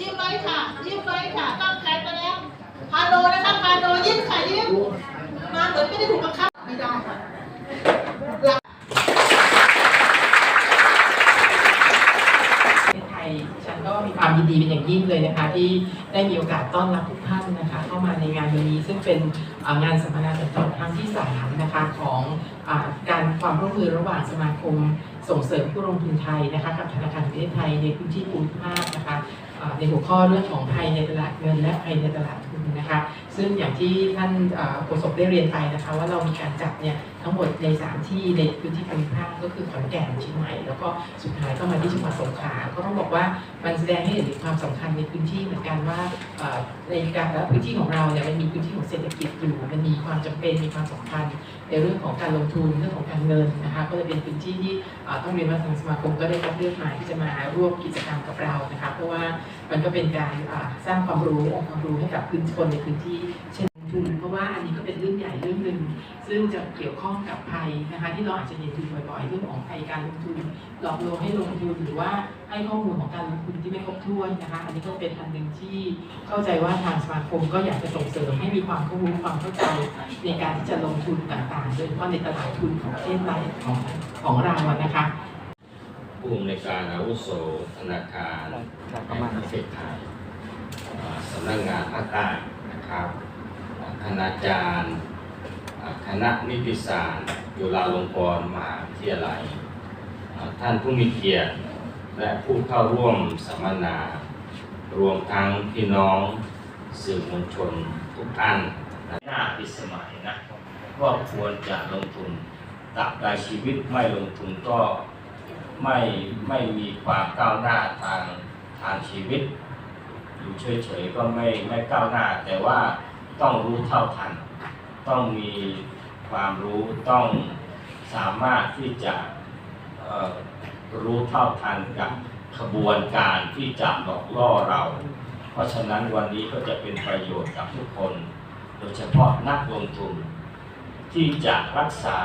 ยิ้มไว้ค่ะ ยิ้มไว้ค่ะตั้งแขนไปแล้วพาโนนะคะพาโนยิ้มค่ะยิ้ม มาเหมือนไม่ได้ถูกบังคับไม่ได้ค่ะประเทศไทยฉันก็มีความยินดีเป็นอย่างยิ่งเลยนะคะ ที่ได้มีโอกาสต้อนรับทุกท่านนะคะ เข้ามาในงานวันนี้ซึ่งเป็นอ่างานสัมมนาสัญจรครั้งที่สามนะคะของอาการความร่วมมือระหว่างสมาคมส่งเสริมผู้ลงทุนไทยนะคะกับธนาคารแห่งประเทศไทยในพื้นที่ภูมิภาคนะคะอ่า ในหัวข้อเรื่องของภัยในตลาดเงินและภัยในตลาดทุนนะคะซึ่งอย่างที่ท่านโฆษกได้เรียนไปนะคะว่าเรามีการจัดเนี่ยทั้งหมดใน 3 ที่ในพื้นที่ภูมิภาคก็คือขอนแก่นเชียงใหม่แล้วก็สุดท้ายก็มาที่จังหวัดสงขลาก็ต้องบอกว่ามันแสดงให้เห็นถึงความสำคัญในพื้นที่เหมือนกันว่าในการและพื้นที่ของเราเนี่ยมันมีพื้นที่ของเศรษฐกิจอยู่มันมีความจำเป็นมีความสำคัญในเรื่องของการลงทุนเรื่องของการเงินนะคะก็เลยเป็นพื้นที่ที่ต้องเรียนว่าทางสมาคมก็ได้รับเลือกมาที่จะมาร่วมกิจกรรมกับเรานะคะเพราะว่ามันก็เป็นการสร้างความรู้องค์ความรู้ให้กับพื้นคนในพื้นที่เช่นทุนเพราะว่าอันนี้ก็เป็นเรื่องใหญ่เรื่องหนึ่งซึ่งจะเกี่ยวข้องกับภัยนะคะที่เราอาจจะเห็นอยู่บ่อยๆเรื่องของภัยการลงทุนหลอกลวงให้ลงทุนหรือว่าให้ข้อมูลของการลงทุนที่ไม่ครบถ้วนนะคะ อันนี้ก็เป็นอันหนึ่งที่เข้าใจว่าทางสมาคมก็อยากจะส่งเสริมให้มีความเข้ารู้ความเข้าใจในการที่จะลงทุนต่างๆ โดยเฉพาะในตลาดทุนของประเทศไทยของของเรานะคะ ผู้อำนวยการอาวุโสธนาคารแห่งประเทศไทยอ่าสำนักงานภาคใต้นะครับอ่าคณาจารย์อ่าคณะนิติศาสตร์จุฬาลงกรณ์มหาวิทยาลัยอ่าท่านผู้มีเกียรติและผู้เข้าร่วมสัมมนา รวมทั้งพี่น้องสื่อมวลชนทุกท่านหน้าพิสมัยนะว่าควรจะลงทุนตราบใดชีวิตไม่ลงทุนก็ ไม่ไม่มีความก้าวหน้าทางทางชีวิต อยู่เฉยๆก็ไม่ไม่ก้าวหน้า แต่ว่าต้องรู้เท่าทัน ต้องมีความรู้ต้องสามารถที่จะรู้เท่าทันกับขบวนการที่จะหลอกล่อเรา เพราะฉะนั้นวันนี้ก็จะเป็นประโยชน์กับทุกคน โดยเฉพาะนักลงทุน ที่จะรักษา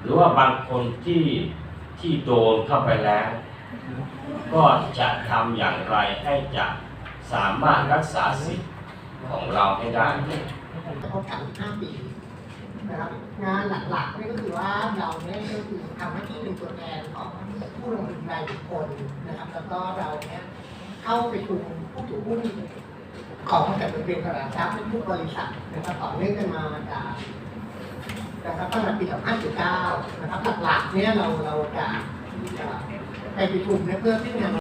หรือว่าบางคนที่ ที่โดนเข้าไปแล้ว ก็จะทำอย่างไรให้จะสามารถรักษาสิทธิ์ของเราให้ได้พบกัน5ปีนะครับงานหลักๆนี่ก็คือว่าเราเนี่ยก็คือทำหน้าที่เป็นตัวแทนของผู้ลงทุนรายบุคคลนะครับ แล้วก็เราเนี่ยเข้าไปคุมผู้ถือหุ้นของแต่เป็นเป็นตลาดทรัพย์ทุกบริษัทนะครับต่อเนื่องกันมาจากนะครับตั้งแต่ปี2549 นะครับหลักๆเนี่ยเราเราจะจะไปประชุมเนี่ยเพื่อที่จะ